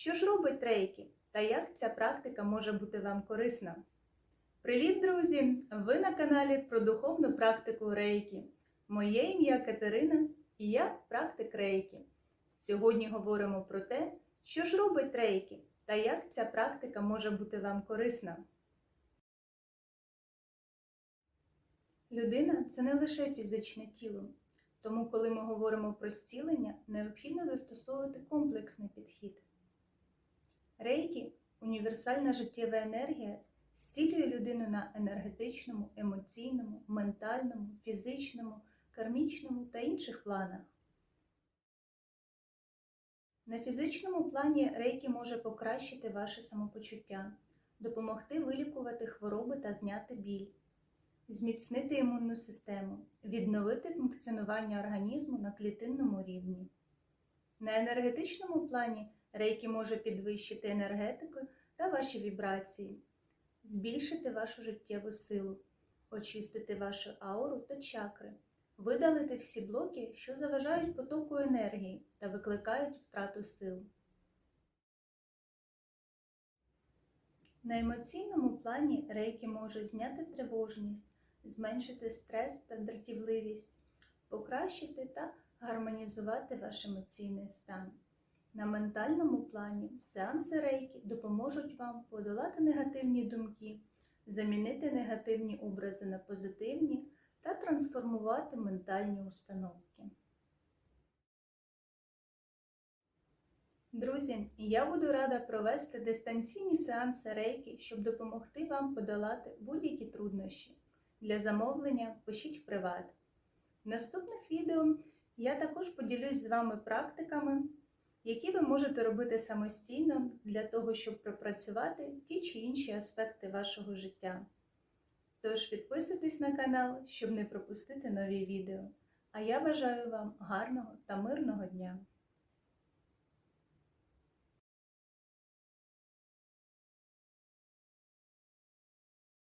Що ж робить рейкі та як ця практика може бути вам корисна? Привіт, друзі! Ви на каналі про духовну практику рейкі. Моє ім'я Катерина і я практик рейкі. Сьогодні говоримо про те, що ж робить рейкі та як ця практика може бути вам корисна. Людина це не лише фізичне тіло. Тому, коли ми говоримо про зцілення, необхідно застосовувати комплексний підхід. Рейкі універсальна життєва енергія зцілює людину на енергетичному, емоційному, ментальному, фізичному, кармічному та інших планах. На фізичному плані рейкі може покращити ваше самопочуття, допомогти вилікувати хвороби та зняти біль, зміцнити імунну систему, відновити функціонування організму на клітинному рівні. На енергетичному плані рейкі може підвищити енергетику та ваші вібрації, збільшити вашу життєву силу, очистити вашу ауру та чакри, видалити всі блоки, що заважають потоку енергії та викликають втрату сил. На емоційному плані рейкі може зняти тривожність, зменшити стрес та дратівливість, покращити та гармонізувати ваш емоційний стан. На ментальному плані сеанси рейкі допоможуть вам подолати негативні думки, замінити негативні образи на позитивні та трансформувати ментальні установки. Друзі, я буду рада провести дистанційні сеанси рейки, щоб допомогти вам подолати будь-які труднощі. Для замовлення пишіть в приват. В наступних відео я також поділюсь з вами практиками, які ви можете робити самостійно для того, щоб пропрацювати ті чи інші аспекти вашого життя. Тож підписуйтесь на канал, щоб не пропустити нові відео. А я бажаю вам гарного та мирного дня!